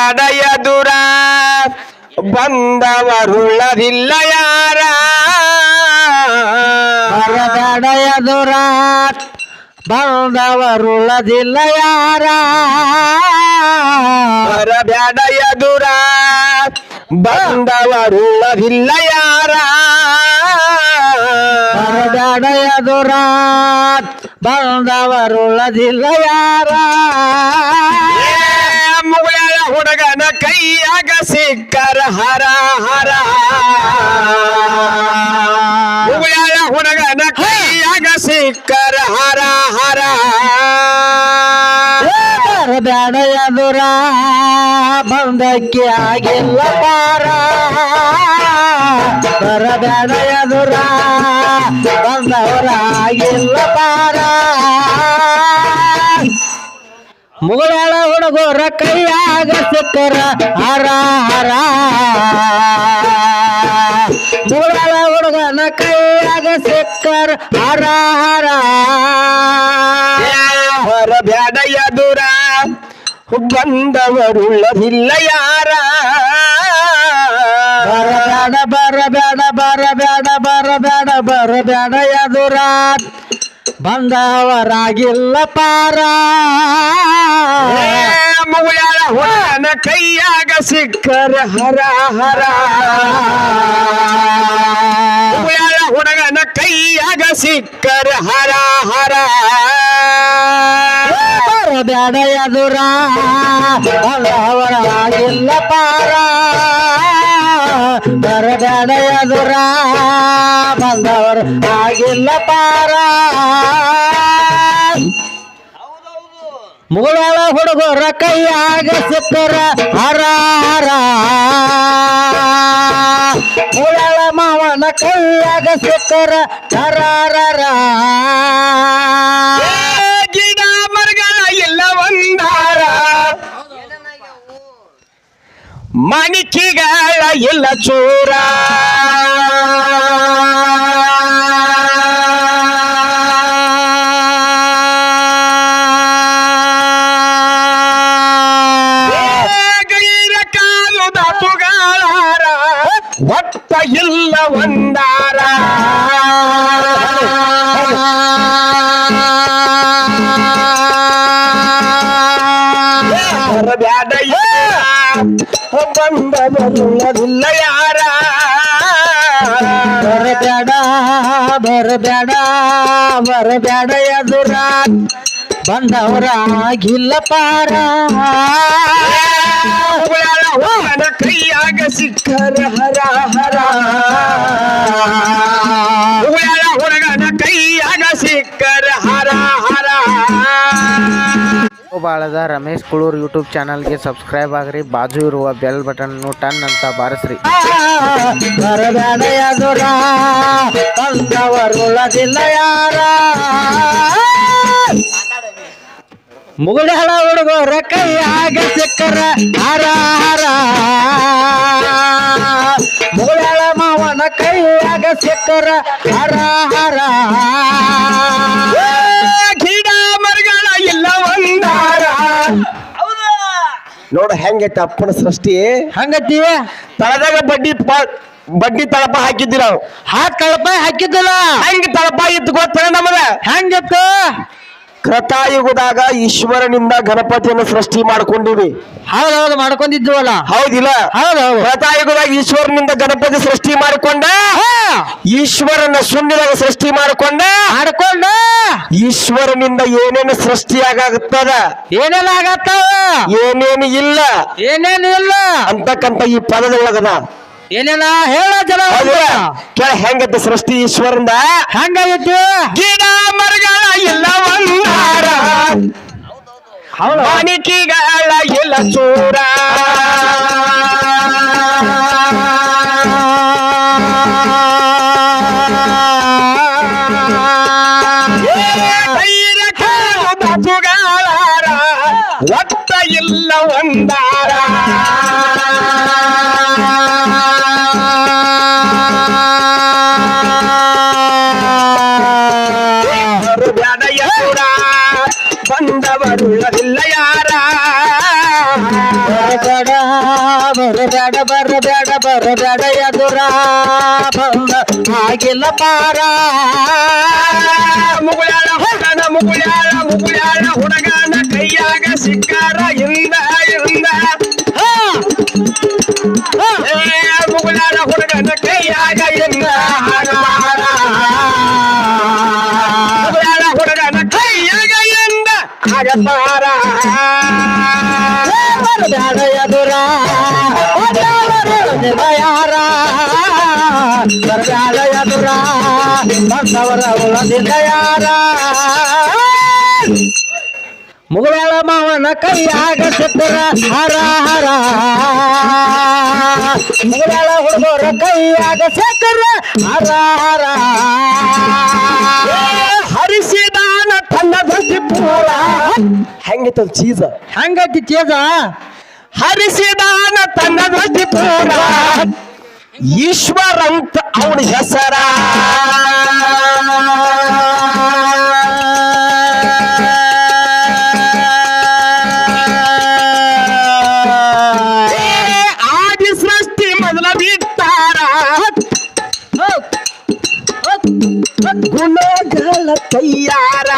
ಅಡೆಯ ದುರ ಬಂದವರುಳ್ಳದಿಲ್ಲ ಯಾರ? ಎದುರ ಬಂದವರುಳ್ಳದಿಲ್ಲ ಯಾರ? ಎದುರ ಬಂದವರುಳ್ಳದಿಲ್ಲ ಯಾರ? ಎದುರ ಬಂದವರುಳ್ಳದಿಲ್ಲ ಯಾರ? ಹುಡುಗನ ಕೈಯಾಗ ಸಿಕ್ಕರ ಹರ ಹರ. ಮುಗುಳ ಹುಡುಗನ ಕೈಯಾಗ ಸಿಕ್ಕರ ಹರ ಹರ. ಬರಬೇಡ ಎದುರ ಬಂದಕ್ಕೆ ಆಗಿಲ್ಲ ಪಾರ. ಎದುರ ಬಂದವರ ಆಗಿಲ್ಲ ಪಾರ. ಮುಗಳಾಳ ಹುಡುಗರ ಕೈಯಾಗ ಸಿಕ್ಕರ ಹರ ಹರ. ಮುಗಳಾಳ ಹುಡುಗನ ಕೈಯಾಗ ಸಿಕ್ಕರ ಹರ ಹರ. ಹೊರ ಬ್ಯಾಡಯ್ಯ ದೂರ ಬಂದವರುಳ್ಳದಿಲ್ಲ ಯಾರ? ಬರಬೇಡ ಬರಬೇಡ ಬರಬೇಡ ಬರಬೇಡ ಬರಬೇಡ ಎದುರ. ಬಂದವರಾಗಿಲ್ಲ ಪಾರ. ಮುಗುಳಾಳ ಹುಡುಗನ ಕೈಯಾಗ ಸಿಕ್ಕರ ಹರ ಹರ. ಮುಗುಳಾಳ ಹುಡುಗನ ಕೈಯಾಗ ಸಿಕ್ಕರ ಹರ ಹರ. ಬ್ಯಾಡ ಎದುರ. ಬಂದವರಾಗಿಲ್ಲ ಪಾರ. ಬರಬೇಡ ಎದುರ. ಬಂದವರ ಆಗಿಲ್ಲ ಪಾರ. ಮುಗಳಾಳ ಹುಡುಗರ ಕೈಯಾಗ ಸಿಕ್ಕರ ಹರ ಹರ. ಮುಗಳಾಳ ಮಾವನ ಕೈಯಾಗ ಸಿಕ್ಕರ ಹರ ಏ ಗಿಡ ಮರಗಳ ಎಲ್ಲ ಒಂದಾರ ಮಣಿಕೆಗಳ ಇಲ್ಲ ಚೂರ. ಏ ಗೈರ ಕಾಲು ದಾತುಗಾಳಾರ ಒಟ್ಟ ಇಲ್ಲ ಒಂದಾರ ಬಂದವರುಳ್ಳದಿಲ್ಲ ಯಾರ? ಬರಬೇಡ ಬರಬೇಡ ಬರಬೇಡ ಎದುರ. ಬಂದವರ ಆಗಿಲ್ಲ ಪಾರ ಕೈಯಾಗ ಸಿಕ್ಕರ ಹರ ಹರ. ಹುಡುಗನ ಕೈಯಾಗ ಸಿಕ್ಕರ ಬಾಳದ ರಮೇಶ್ ಕುಳೂರ್ ಯೂಟ್ಯೂಬ್ ಚಾನಲ್ಗೆ ಸಬ್ಸ್ಕ್ರೈಬ್ ಆಗ್ರಿ. ಬಾಜು ಇರುವ ಬೆಲ್ ಬಟನ್ ಟನ್ ಅಂತ ಬಾರಿಸ್ರಿ. ಮುಗುಳಳ ಹುಡುಗರ ಕೈಯಾಗ ಸಿಕ್ಕರ, ಹರ ಹರ. ಮುಗುಳಳ ಮಾವನ ಕೈಯಾಗ ಸಿಕ್ಕರ, ಹರ ಹರ. ನೋಡ ಹೆಂಗೈತೆ ಅಪ್ಪನ ಸೃಷ್ಟಿ. ಹಂಗತ್ತೀವ ತಳದಾಗ ಬಡ್ಡಿ ಪ- ಬಡ್ಡಿ ತಳಪ ಹಾಕಿದ್ವಿ ನಾವು. ಹಾಕ್ ತಳಪ ಹಾಕಿದ್ದಲ್ಲ? ಹೆಂಗ್ ತಳಪ ಇತ್ತು ಗೊತ್ತ ನಮಗ ಹೆಂಗಿತ್ತು? ಕೃತಾಯುಗದಾಗ ಈಶ್ವರನಿಂದ ಗಣಪತಿಯನ್ನು ಸೃಷ್ಟಿ ಮಾಡ್ಕೊಂಡಿವಿ. ಹೌದೌದು ಮಾಡ್ಕೊಂಡಿದ್ವಲ್ಲ? ಹೌದಿಲ್ಲ? ಹೌದು ಕೃತಾಯುಗದಾಗ ಈಶ್ವರನಿಂದ ಗಣಪತಿ ಸೃಷ್ಟಿ ಮಾಡಿಕೊಂಡ ಈಶ್ವರನ ಶೂನ್ಯದಾಗ ಸೃಷ್ಟಿ ಮಾಡಿಕೊಂಡ ಮಾಡ್ಕೊಂಡ. ಈಶ್ವರನಿಂದ ಏನೇನು ಸೃಷ್ಟಿಯಾಗತ್ತದ ಏನೆಲ್ಲ ಆಗತ್ತ ಏನೇನು ಇಲ್ಲ? ಏನೇನು ಇಲ್ಲ? ಅಂತಕ್ಕಂತ ಈ ಪದದ ಏನೆಲ್ಲ ಹೇಳ ಜನ ಕೆಳ ಹೆಂಗತ್ತ ಸೃಷ್ಟಿ ಈಶ್ವರಿಂದ? ಹಂಗಾಗಿತ್ತು ಗಿಡ ಮರಗಳ ಇಲ್ಲ ಒಂದಾರ ಮಾಣಿಕೆಗಳ ಇಲ್ಲ ಚೂರ. ಒಟ್ಟ ಇಲ್ಲ ಒಂದಾರ ಬರಬೇಡ ಬರಬೇಡ ಬರಬೇಡ ಎದುರ ಬಂದ ಆಗಿಲ್ಲ ಪಾರ. ಮುಗುಳಾಳ ಹುಡುಗನ ಮುಗುಳಾಳ ಮುಗುಳಾಳ ಹುಡುಗನ ಕೈಯಾಗ ಸಿಕ್ಕಾರ ಬಂದವರ ಯಾರ? ಮುಗುಳಾಳ ಮಾವನ ಕೈಯಾಗ ಸಿಕ್ಕರ ಹರ ಹರ. ಮುಗುಳಾಳ ಹುಡುಗರ ಕೈಯಾಗ ಸಿಕ್ಕರ ಹರ ಹರ. ಹರಿಸಿದಾನ ತನ್ನ ದೃಷ್ಟಿ ಪೂರ. ಹೆಂಗಿತ್ತು ಚೀಸ ಹಂಗತಿ ಚೀಸ ಹರಿಸಿದಾನ ತನ್ನ ದೃಷ್ಟಿ ಪೂರ. ಈಶ್ವರ ಅಂತ ಅವನ ಹೆಸರ. ಆದಿ ಸೃಷ್ಟಿ ಗುಣಗಳ ತಯ್ಯಾರ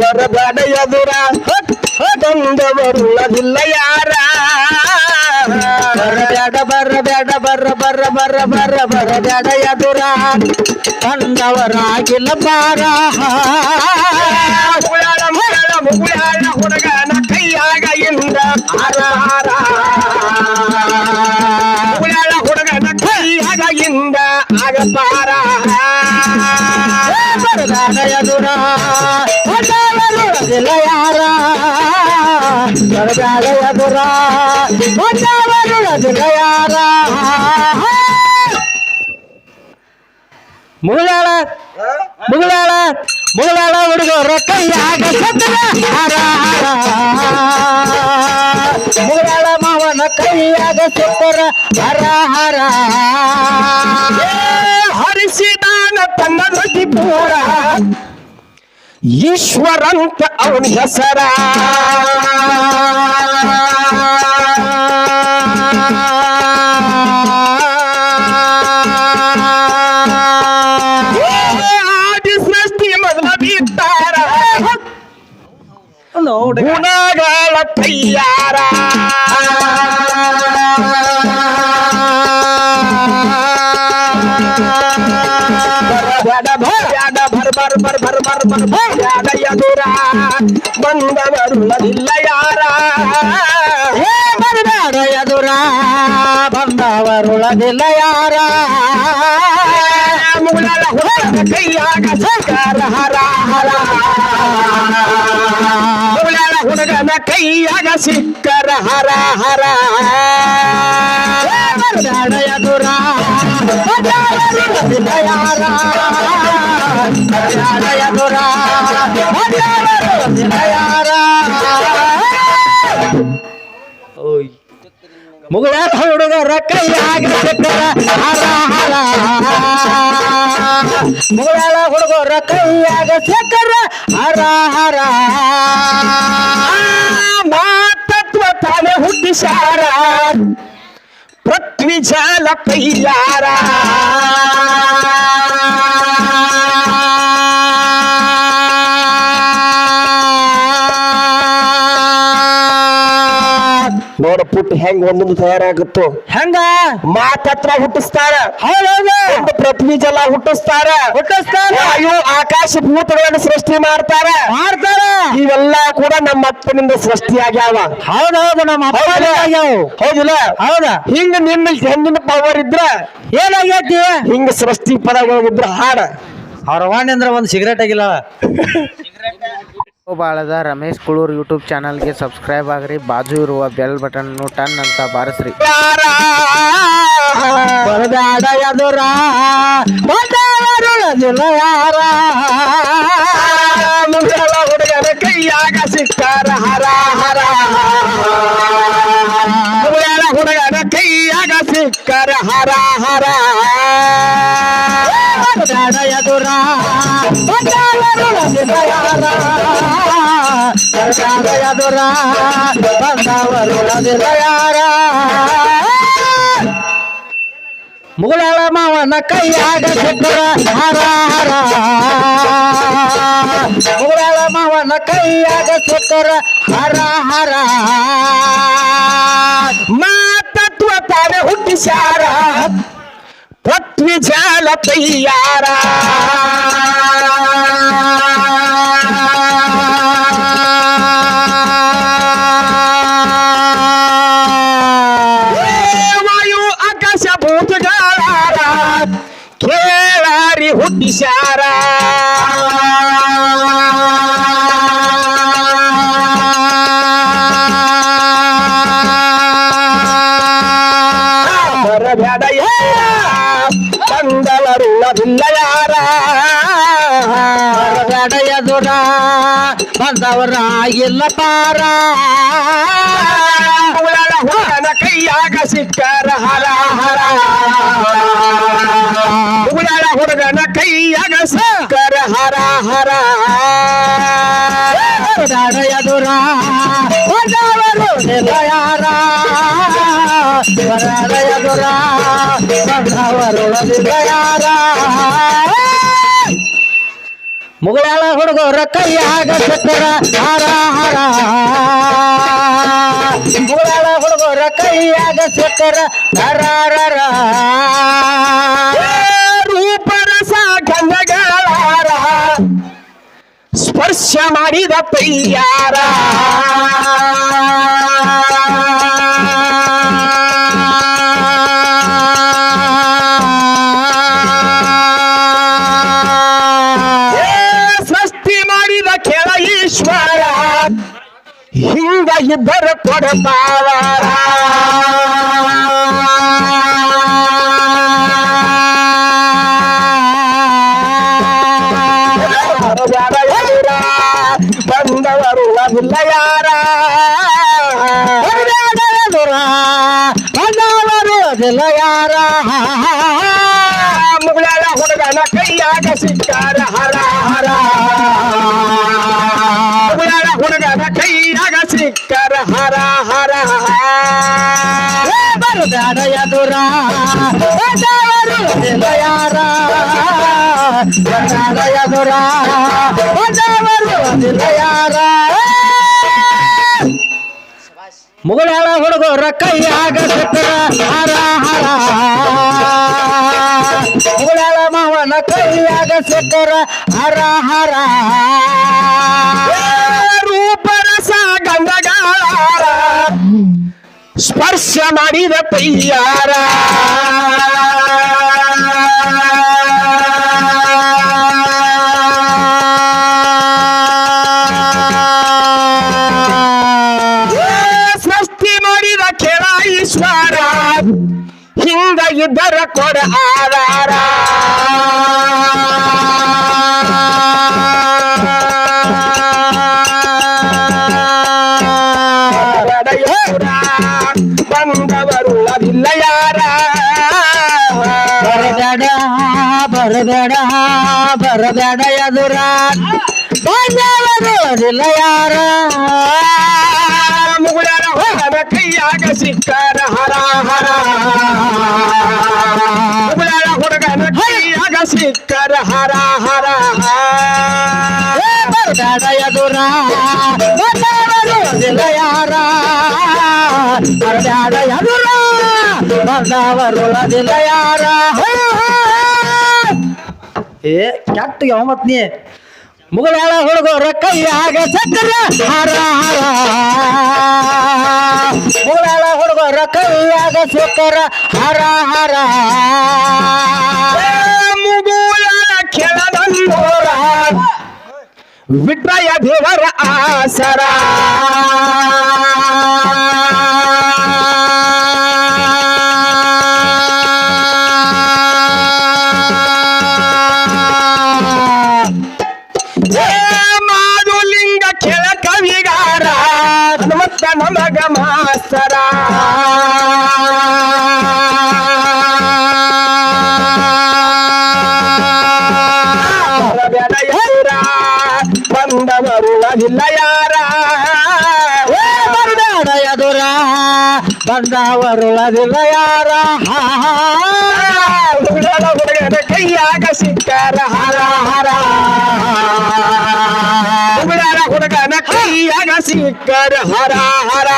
ಬರಬೇಡ ಎದುರ ಬಂದವರುಳ್ಳದಿಲ್ಲ ಯಾರ ಬರಬೇಡ ಬರಬೇಡ ಬರ ಬರ ಬರ ಬರ ಬರಬೇಡ ಎದುರ ಕಂಡವರಾಗಿಲ್ಲ ಬಾರ ಮುಗುಳಾಳ ಮುಗುಳಾಳ ಮುಗುಳಾಳ ಹುಡುಗನ ಕೈಯಾಗ ಇಂದ ಹಾರ ಹಾರ ಮುಗುಳಾಳ ಹುಡುಗನ ಕೈಯಾಗ ಇಂದ ಆಗಪಾರ ಬರಬೇಡ ಎದುರ ಕಂಡವರುಳ್ಳದಿಲ್ಲ ಯಾರ ಬರಬೇಡ ಎದುರ ಕಂಡವರುಳ್ಳದಿಲ್ಲ ಯಾರ ಮುಗುಳಾಳ ಮುಗುಳಾಳ ಮುಗುಳಾಳ ಹುಡುಗರ ಕೈಯಾಗ ಸದ್ರ ಹರ. ಮುಗುಳಾಳ ಮಾವನ ಕೈಯಾಗ ಸತ್ರ ಹರ ಹರ. ಹರಿಸಿದಾನ ತನ್ನ ದೃಷ್ಟಿ ಪೂರ. ಈಶ್ವರಂತ ಅವನ ಹೆಸರ. ಗುಣಗಳ ತಯ್ಯಾರ ಬಡ ಬ್ಯಾಡ ಭರ್ ಬರ್ ಬರ್ ಬರ್ ಬರ್ ಬರ್ ಬ್ಯಾಡ ದೂರ ಬಂದವರುಳ್ಳದಿಲ್ಲ ಯಾರ ಹೇ ಬರಬೇಡ ಎದುರ ಬಂದವರುಳದಿಲ್ಲ ಯಾರ ಮುಗುಳಲ ಹುಡುಗನ ಕೈಯಾಗ ಸರ್ಕಾರ ಹರ ಹರ ಮುಗುಳಲ ಹುಡುಗನ ಕೈಯಾಗ ಸಿಕ್ಕರ ಹರ ಹರ ಎದುರ ಬಂದವರುಳದಿಲ್ಲ ಯಾರ ಬರಬೇಡ ಎದುರ ಬಂದವರುಳದಿಲ್ಲ ಯಾರ ಮುಗುಳ ಹುಡುಗರ ಕೈಯಾಗ ಹರ ಹರ ಮುಗುಳ ಹುಡುಗರ ಕೈಯಾಗ ಸಿಕ್ಕರ ಹರ ಹರ. ಮಾತತ್ವ ತಾನೆ ಹುಟ್ಟಿಸಾರ. ಪೃಥ್ವಿ ಜಾಲ ಕೈಯಾರ ಪುಟ್ಟ ಹೆಂಗ್ ಒಂದೊಂದು ತಯಾರಾಗುತ್ತೋ? ಹೆಂಗ? ಮಾತತ್ರ ಹುಟ್ಟಿಸ್ತಾರ. ಒಂದು ಪೃಥ್ವಿ ಜಲ ಹುಟ್ಟಿಸ್ತಾರ. ಹುಟ್ಟಿಸ್ತಾರ. ಅಯ್ಯೋ ಆಕಾಶ ಭೂತಗಳನ್ನು ಸೃಷ್ಟಿ ಮಾಡ್ತಾರ. ಮಾಡ್ತಾರ. ಇವೆಲ್ಲ ಕೂಡ ನಮ್ಮ ಅಪ್ಪನಿಂದ ಸೃಷ್ಟಿಯಾಗ್ಯಾವ ಹೌದೌದು ನಮ್ಮ? ಆಗ್ಯಾವು. ಹೌದಿಲ್ಲ? ಹೌದ. ಹಿಂಗ ನಿನ್ನ ಹೆಣ್ಣಿನ ಪವರ್ ಇದ್ರ. ಏನಾಗೈತಿ? ಹಿಂಗ ಸೃಷ್ಟಿ ಪದಗಳಿದ್ರ ಹಾಡ. ಅವ್ರ ವಾಣಿಂದ್ರ ಒಂದು ಸಿಗರೇಟ್ ಆಗಿಲ್ಲ. ಬಾಳದ ರಮೇಶ್ ಕುಳೂರ್ ಯೂಟ್ಯೂಬ್ ಚಾನಲ್ಗೆ ಸಬ್ಸ್ಕ್ರೈಬ್ ಆಗ್ರಿ, ಬಾಜು ಇರುವ ಬೆಲ್ ಬಟನ್ ಟನ್ ಅಂತ ಬಾರಿಸ್ರಿ. ಯಾರ ಬರಬೇಡ ಎದುರ ಬಂದವರುಳದಿಲ್ಲ ಯಾರ ಮುಂದೆಲ್ಲ ಹುಡುಗನ ಕೈಯಾಗ ಸಿಕ್ಕಾರ ಹರ ಹರ. ಮುಂದೆಲ್ಲ ಹುಡುಗನ ಕೈಯಾಗ ಸಿಕ್ಕಾರ ಹರ ಹರ. ಎದುರ. ಎದುರ. ಮುಗಳಾಳ ಮಾವನ ಕೈಯಾಗ ಸಿಕ್ಕರ ಹರ ಹರ. ಮುಗಳಾಳ ಮಾವನ ಕೈಯಾಗ ಸಿಕ್ಕರ ಹರ ಹರ. ಮಾತತ್ವ ತಾನೆ ಹುಟ್ಟಿಸ್ಯಾರ ಪೃಥ್ವಿ ಜಾಲ ತಯ್ಯಾರ ಬರಬೇಡ ಬಂದವರು ಅದಿಲ್ಲ ಯಾರ ಬರಬೇಡ ಎದುರ ಬಂದವರ ಇಲ್ಲ ಪಾರ ಅವಳ ಹುಡುಗನ ಕೈಯಾಗ ಸಿಕ್ಕರ ಹರ ಹರ. ಅವಳ ಹುಡುಗನ ಕೈಯಾಗ ಸಿಕ್ಕರ ಹರ ಹರ. ಹೊರಗಡೆಯದುರ ಬಂದವರು ಇಲ್ಲ ಯಾರ ಬರಬೇಡ ಎದುರ ಬಂದವರು ಇಲ್ಲ ಯಾರ ಮುಗಳಾಳ ಹುಡುಗರ ಕೈಯಾಗ ಸಕ್ಕರ ಹರ ಹರ. ಮುಗಳಾಳ ಹುಡುಗರ ಕೈಯಾಗ ಸಕ್ಕರ ಹರ ಹರ ರೂಪರಸ ಗಂಧಗಾರ ಸ್ಪರ್ಶ ಮಾಡಿದ ಪೈಯಾರ. ಹಿಂಗ ಇಬ್ಬರ ಕೊಡತಾವರ ಬಂದವರು ಅದಿಲ್ಲ ಯಾರ ಎದುರ ಬಂದವರು ಇಲ್ಲ ಯಾರ ಮುಗಳಾಳ ಹುಡುಗನ ಕೈಯಾಗ ಸಿಕ್ಕಾರ ಹರ ಹರ ಎದುರ ಬಂದವರು ಇಲ್ಲ ಯಾರ ಮುಗಳಾಳ ಹುಡುಗರ ಕೈಯಾಗ ಸಿಕ್ಕರ ಹರ ಹರ. ಮುಗಳಾಳ ಮಾವನ ಕೈಯಾಗ ಸಿಕ್ಕರ ಹರ ಹರ. ಸ್ಪರ್ಶ ಮಾಡಿದ ಪಯ್ಯಾರ ಸೃಷ್ಟಿ ಮಾಡಿದ ಕೆಳ ಈಶ್ವರ ಹಿಂದ ಇದ್ದರ ಕೊಡ ಆಧಾರ. ಬಂದವರು ಅದಿಲ್ಲ ಯಾರ ಬರಬೇಡ ಬರಬೇಡ ಬರಬೇಡ ಎದುರ ಬಂದವರು ಇಲ್ಲ ಯಾರ ಮುಗುಳರ ಹೊರನ ಕೈಯಾಗ ಸಿಕ್ಕರ ಹರ ಹರ ಮುಗುಳರ ಹುಡುಗನ ಕೈಯಾಗ ಸಿಕ್ಕರ ಹರ ಹರ ಬರಬೇಡ ಎದುರ ಬಂದವರು ಬರಬೇಡ ಎದುರ ಬಂದವರು ಇಲ್ಲ ಯಾರ ಏ ಕೆಟ್ಟ ಯಾವ ಮತ್ ನೀ ಮುಗಳಾಳ ಹುಡುಗರ ಕೈಯಾಗ ಸಕ್ಕರ ಹರ ಹರ ಮುಗಳಾಳ ಹುಡುಗರ ಕೈಯಾಗ ಸಕ್ಕರ ಹರ ಹರ ಮುಗುಳ ಕೆಳದಂದೋರ ವಿಟ್ರಯ ದೇವರ ಆಸರ ಬಂದವರುಳದಿಲ್ಲ ಯಾರ ಉಗುಳಾಳ ಹುಡುಗನ ಕೈಯಾಗ ಸಿಕ್ಕಾರ ಹರ ಹರ ಉಗುಳಾಳ ಹುಡುಗನ ಕೈಯಾಗ ಸಿಕ್ಕಾರ ಹರ ಹರ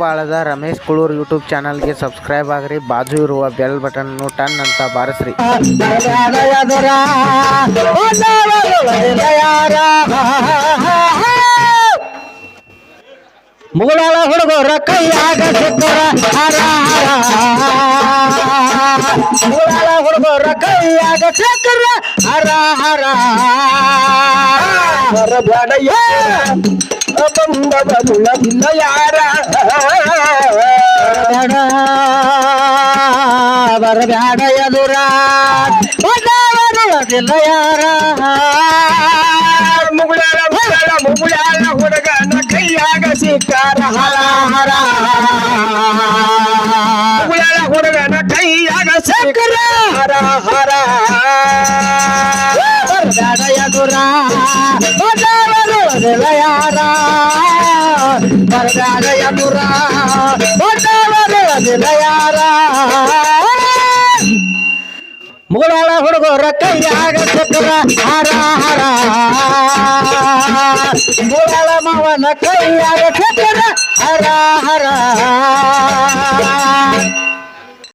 ಬಾಳದ ರಮೇಶ್ ಕುಳೂರ್ ಯೂಟ್ಯೂಬ್ ಚಾನಲ್ಗೆ ಸಬ್ಸ್ಕ್ರೈಬ್ ಆಗ್ರಿ ಬಾಜು ಇರುವ ಬೆಲ್ ಬಟನ್ ಟನ್ ಅಂತ ಬಾರಿಸ್ರಿ ಬರಬೇಡ ಎದುರ ಬಂದವರುಳದಿಲ್ಲ ಯಾರ ಮುಗುಳಾಳ ಹುಡುಗರ ಕೈಯಾಗ ಸಿಕ್ಕರ ಹರ ಮುಗುಳಾಳ ಹುಡುಗರ ಕೈಯಾಗ ಸಿಕ್ಕರ ಹರ ಹರ. ಬರಬೇಡಯ್ಯ ಯಾರ ಬಂದವರುಳದಿಲ್ಲ ಯಾರ? ಬರಬೇಡ ಬರಬೇಡ ಎದುರ. ಬಂದವರುಳದಿಲ್ಲ ಯಾರ? ಮುಗುಳಾಳ ಮುಗುಳಾಳ ಹುಡುಗನ. ಕೈಯಾಗ ಸಿಕ್ಕಾರ ಹರ ಹರ. ಮುಗುಳಾಳ ಹುಡುಗನ ಕೈಯಾಗ ಸಿಕ್ಕಾರ ಹರ ಹರ. ಬರಬೇಡ ದುರ ಬಂದವರುಳದಿಲ್ಲ ಯಾರ ಬರಬೇಡ ದುರ ಬಂದವರುಳದಿಲ್ಲ ಯಾರ ಮುಗುಳಾಳ ಹುಡುಗರ ಕೈಯಾಗ ಚಕ್ರ ಹರ ಹರ. ಮೂಡಾಳ ಮಾವನ ಕೈಯಾಗ ಚಕ್ರ ಹರ ಹರ.